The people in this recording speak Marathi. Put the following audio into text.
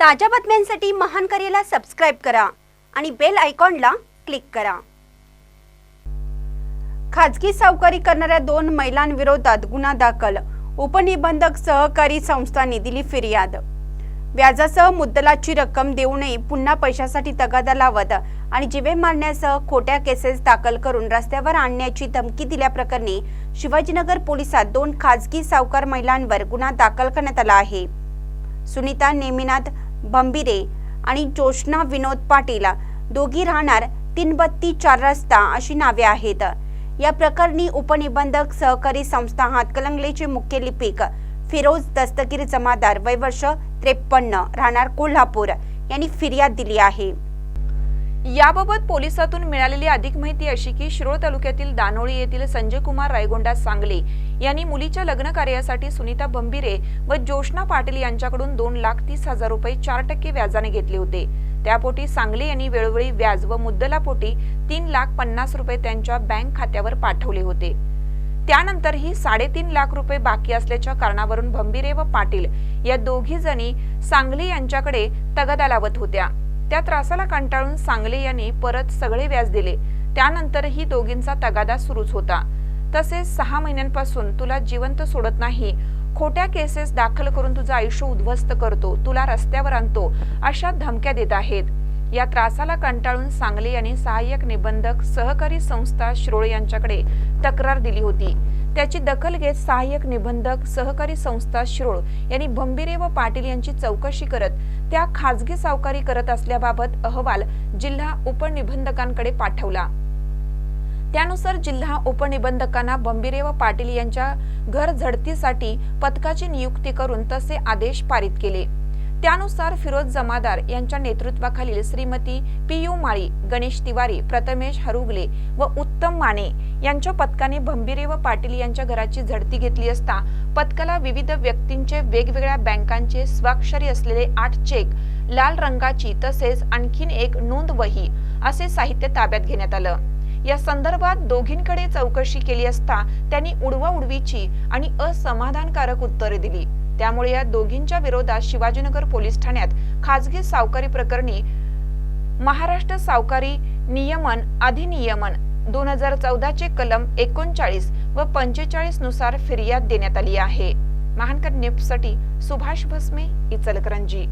ताज्या बातम्यांसाठी महान करेला सबस्क्राईब करा आणि बेल आयकॉनला क्लिक करा. खाजगी सावकारी करणाऱ्या दोन महिलांविरोधात गुन्हा दाखल. उपनिबंधक सहकारी संस्थांनी दिली फिर्याद. व्याजासह मुद्दलाची रक्कम देऊनही पुन्हा पैशासाठी तगादा लावत आणि जिवे मारण्यासह खोट्या केसेस दाखल करून रस्त्यावर आणण्याची धमकी दिल्याप्रकरणी शिवाजीनगर पोलिसात दोन खाजगी सावकार महिलांवर गुन्हा दाखल करण्यात आला आहे. सुनीता नेमिनाथ भंबिरे आणि जोशना विनोद पाटील दोघी राहणार तीन बत्ती चार रस्ता अशी नावे आहेत. या प्रकरणी उपनिबंधक सहकारी संस्था हातकलंगलेचे मुख्य लिपिक फिरोज दस्तगीर जमादार वय वर्ष त्रेपन्न राहणार कोल्हापूर यांनी फिर्याद दिली आहे. याबाबत पोलिसातून मिळालेली अधिक माहिती अशी की शिरोळ तालुक्यातील दानोळी येथील संजय कुमार रायगोंडा सांगले यांनी मुलीच्या लग्न कार्यासाठी सुनीता बंबिरे व जोशना पाटील यांच्याकडून दोन लाख तीस हजार रुपये चार टक्के व्याजाने घेतले होते. त्यापोटी सांगले यांनी वेळोवेळी व्याज व मुद्दलापोटी तीन लाख पन्नास रुपये त्यांच्या बँक खात्यावर पाठवले होते. त्यानंतरही साडेतीन लाख रुपये बाकी असल्याच्या कारणावरून भंबिरे व पाटील या दोघी जणी सांगली यांच्याकडे तगादा लावत होत्या. त्या त्रासाला कंटाळून सांगले यांनी परत सगळे व्याज दिले. त्यानंतरही दोघींचा तगादा सुरूच होता. तसेच सहा महिन्यांपासून तुला जिवंत सोडत नाही. खोट्या केसेस दाखल करून तुझं आयुष्य उद्ध्वस्त करतो. तुला रस्त्यावर आणतो. अशा धमक्या देत आहेत. या त्रासाला कंटाळून सांगली यांनी सहाय्यक निबंधक सहकारी संस्था श्रोळ यांच्याकडे तक्रार दिली होती. त्याची दखल घेत सहाय्यक निबंधक सहकारी संस्था श्रोळ यांनी भंबिरे व पाटील यांची चौकशी करत त्या खाजगी सावकारी करत असल्याबाबत अहवाल जिल्हा उपनिबंधकांकडे पाठवला. त्यानुसार जिल्हा उपनिबंधकांना बंबिरे व पाटील यांच्या घर झडतीसाठी पथकाची नियुक्ती करून तसे आदेश पारित केले. त्यानुसार फिरोज जमादार यांच्या नेतृत्वाखालील श्रीमती पी यू माळी गणेश तिवारी प्रथमेश हरुगले व उत्तम माने यांच्या पथकाने भंभीरे व पाटील यांच्या घराची झडती घेतली असता पथकाला विविध व्यक्तींचे वेगवेगळ्या बँकांचे स्वाक्षरी असलेले आठ चेक लाल रंगाची तसेच आणखीन एक नोंद वही असे साहित्य ताब्यात घेण्यात आलं. या संदर्भात दोघींकडे चौकशी केली असता त्यांनी उडवा उडवीची आणि असमाधानकारक उत्तरे दिली. त्यामुळे या दोघींच्या विरोधात शिवाजीनगर पोलीस ठाण्यात खाजगी सावकारी प्रकरणी महाराष्ट्र सावकारी नियमन अधिनियमन दोन हजार चौदाचे कलम एकोणचाळीस व पंचेचाळीसनुसार फिर्याद देण्यात आली आहे. महानकर न्यूजसाठी सुभाष भस्मे इचलकरंजी.